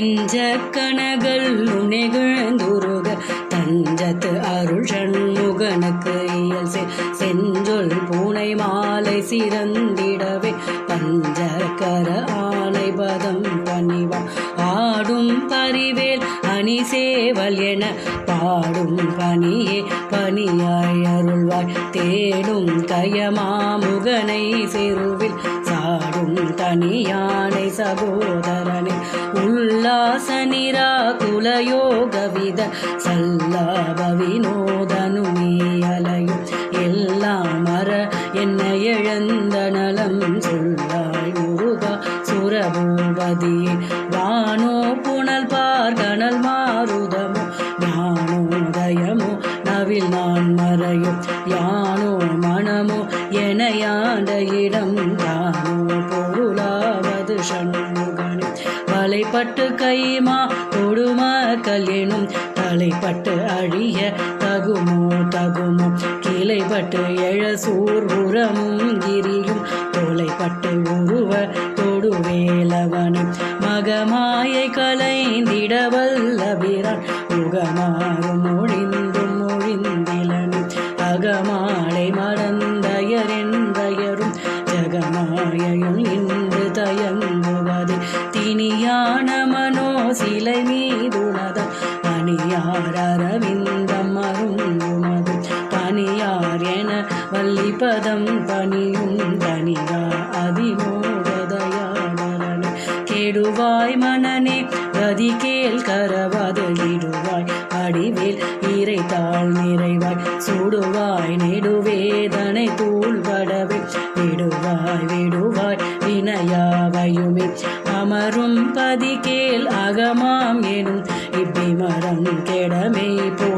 நெஞ்ச கனகள் நிகழ்ந்துருக தஞ்சத்து அருள் சண்முகனுக்கு இயல் செஞ்சொல் பூனை மாலை சிறந்திடவே. பஞ்சகர ஆனை பதம் பணிவா. ஆடும் பரிவேல் அணி சேவல் என பாடும் பணியே பணியாய் அருள்வாய். தேடும் கயமாமுகனை செருவில். சாடும் தனியானை சகோதரனே உல்லாச நிரா குலயோகவித சல்லாப வினோதனுமே அலையும் எல்லாம் மற என்ன எழுந்த நலம் சொல்லாய் முருகா சுரபூபதியே வானோ புனல் பார் கனல் மாருதமோ ஞானோதயமோ நவில் நான் மறையும் யானோ மனமோ எனையாண்ட இடம் தலைப்பட்டு கைமா தொடும கல்யனும் தலைப்பட்டு அழிய தகுமோ தகுமோ. கிளைப்பட்டு எழ சூர் உரமும் கிரியும் தொலைப்பட்டு வள்ளிபதம் பணியும் தனியா அதிமோகதயாளன கெடுவாய் மனனே கதி கேள் கரவதலிடுவாய். அடிவேல் இறைத்தாள் நிறைவாய். சூடுவாய் நெடுவேதனை தூள்படவே. விடுவாய் விடுவாய் வினையாவையுமே. அமரும் பதி கேள் அகமாம் எனும். இப்பிமரம் கெடமே போ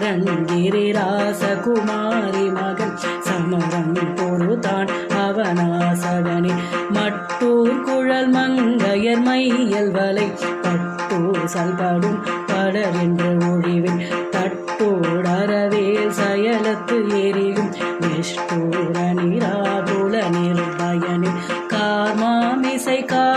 குமரன் கிரிராச மகன். சமரம் பொறுதான் அவனாசகனே மட்டூர் குழல் மங்கையர் மையல் வலை. பட்டூர் சல்படும் படர் என்று ஒழிவேன் தட்டோடரவேல் சயலத்து எரியும். நிஷ்டூர நிராகுல நிர்பயனே கார்மாமிசை காலன்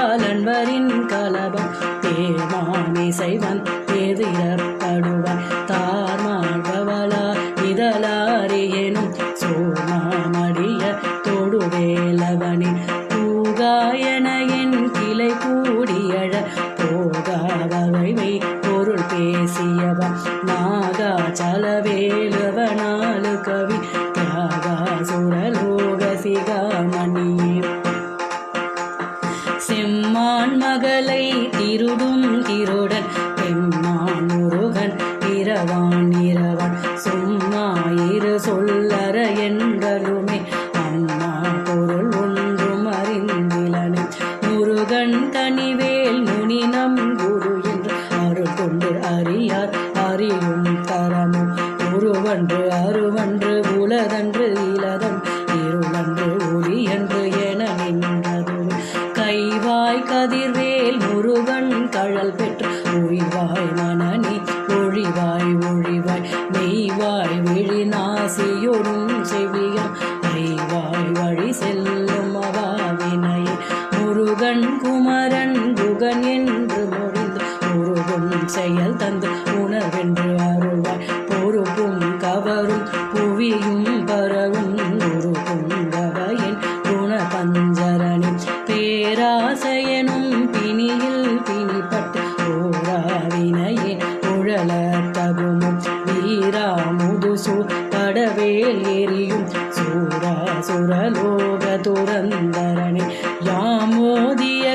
அருவன்று அருவன்று உலதன்று இலதன் இருளன்று ஒளி என்று என நின்றதுமே. கைவாய் கதிர்வேல் முருகன் கழல் பெற்று ஒழிவாய் மனநி ஒழிவாய் ஒழிவாய். மெய்வாய் விழி நாசியொடும் செவியம் மெய்வாய் வழி செல்லும் அவாவினையே முருகன் குமரன் குகன் என்று முடிந்து முருகன் செயல் தந்து உணர்வென்று அருள்வாய்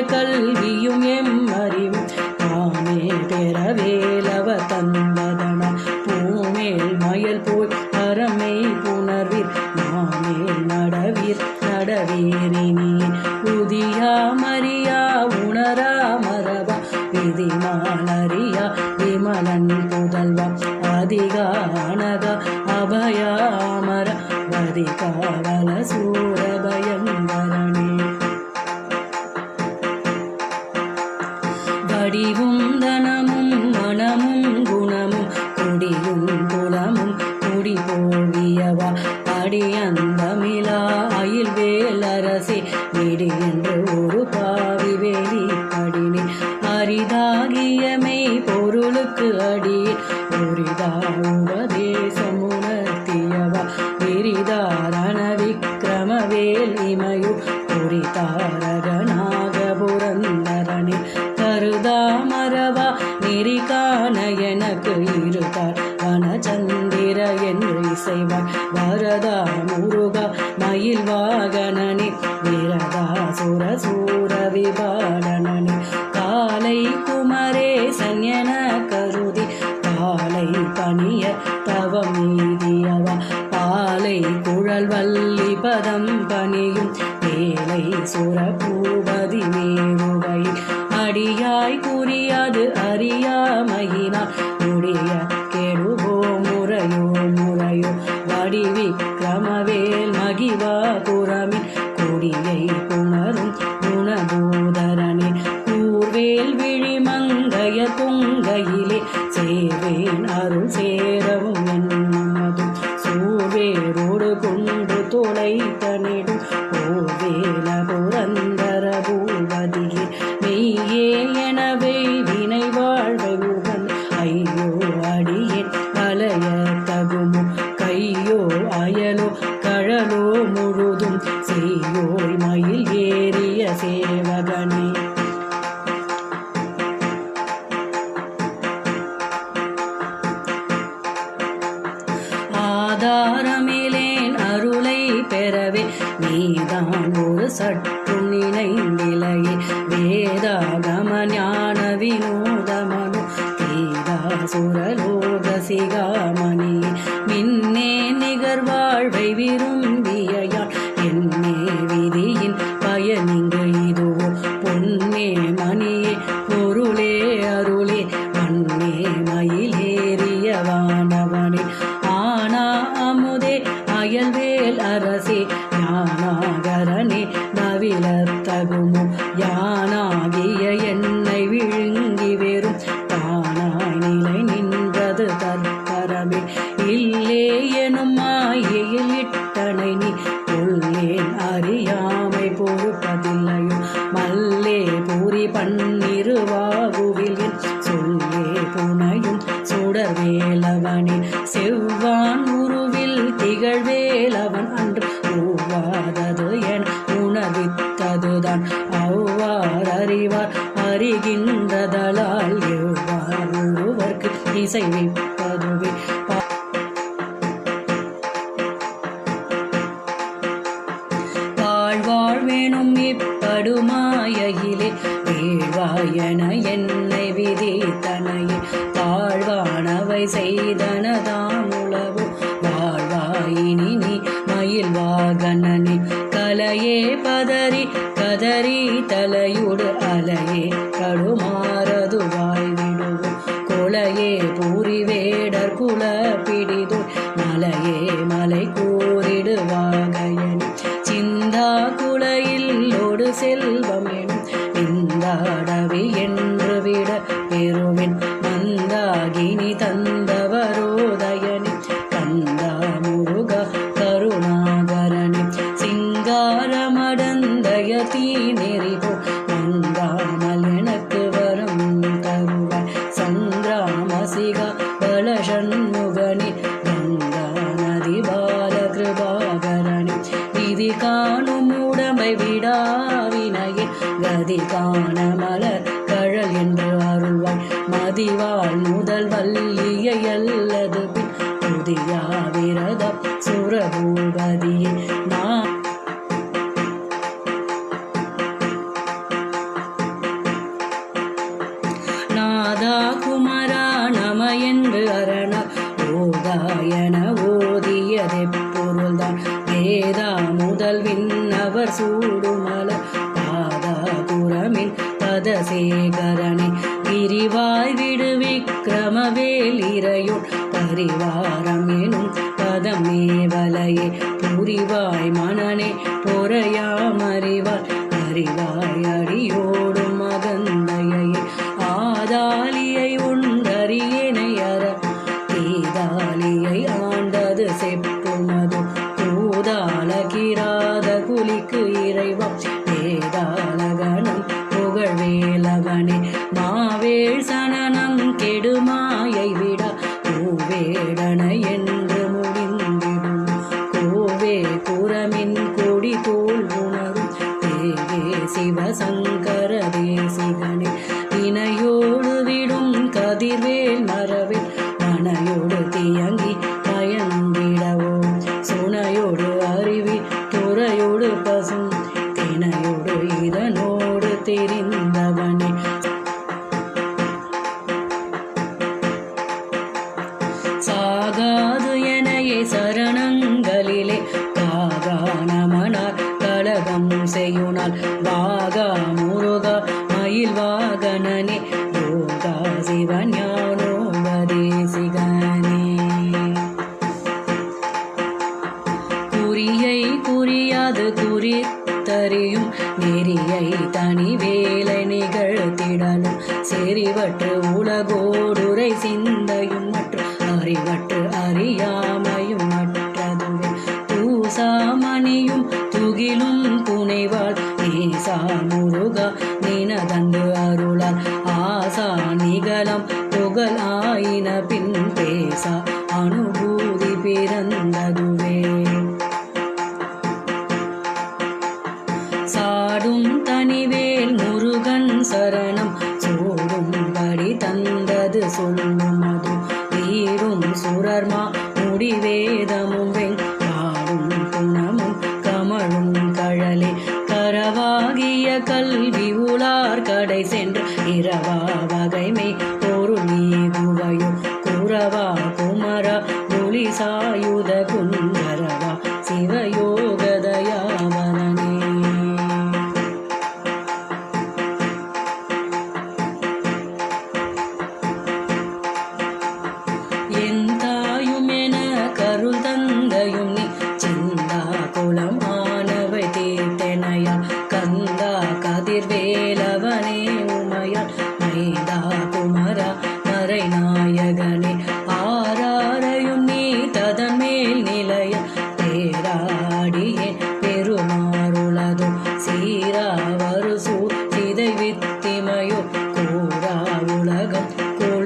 கல்வியும் எம் அறிவும். தாமே பெறவேலவ தந்ததன பூமேல் மயல் போய் அறமை புணர்வீர். நாமேல் நடவீர் நடவீரினி புதியா மரியா உணரா மரபா. விதிமானறியா விமலன் புதல்வா. அதிகானக அபயாமர. வதிகாவல காவல சூரபயங்கர சுரப்பூவதி மேவுகை அடியாய் கூறியாது அறியாய் போதும் செய்யோய் மயில் ஏறிய சேவகனே. ஆதாரமிலேன் அருளை பெறவே நீதான் ஒரு சட்ட அறிவார் அறிகின்றதலால் எவ்வாறு ஒருவர்க்கு இசைவிப்பதுவே வாழ்வேணும் இப்படுமாயிலே வீழ்வாயன என்னை விதி தனையே தாழ்வானவை செய்தனதாம் உளவு வாழ்வாயினி நீ மயில் வாகனனே தலையே பதறி கதறி தலையுடு செய்வாள் முதல் வள்ளியை அல்லது பின் புதியா விரதம் சுரபூபதியை நான் நாதா குமரா நம என்று அரண. ஓதாயன ஓதியதை முதல் விண்ணவர் சூடுமல பாதா புறமின் பதசேகர மாவேலிரையோன் பரிவாரம் எனும் பதமே வலையே. புரிவாய் மனனே பொறையாமறிவார் அறிவாய் அடியோடும் மகந்தையே ஆதாலியை உண்டறியனையற தீதாலியை ஆண்டது செப்புமது. கூதால கிராத குலிக்கு இறைவா.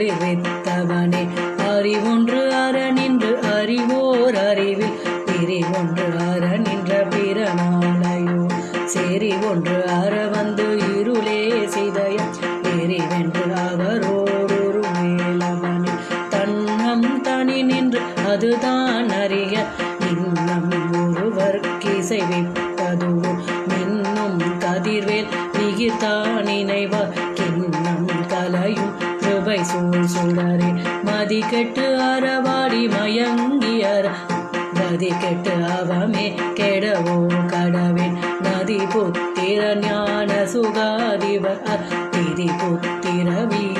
குளிர்வித்தவனே அறிவொன்று அறநின்று அறிவோர் அறிவில். பிரிவொன்று அற நின்ற பிறநாளையோ செறி ஒன்று அற வந்து இருளே சிதைய பிரிவென்று அவரோடு மேலவனே தன்னம் தனி நின்று அதுதான் அறிய. இன்னம் ஒருவர்க்கிசைவிப்பதுவோ இன்னும் கதிர்வேல் நிகிர்தான் நினைவார் சூழ் சுடரே மதி கெட்டு அறவாடி மயங்கியர். கதி கெட்டு அவமே கெடவோ கடவேன். நதி புத்திர ஞான சுகாதிவர் திதி புத்திர வீ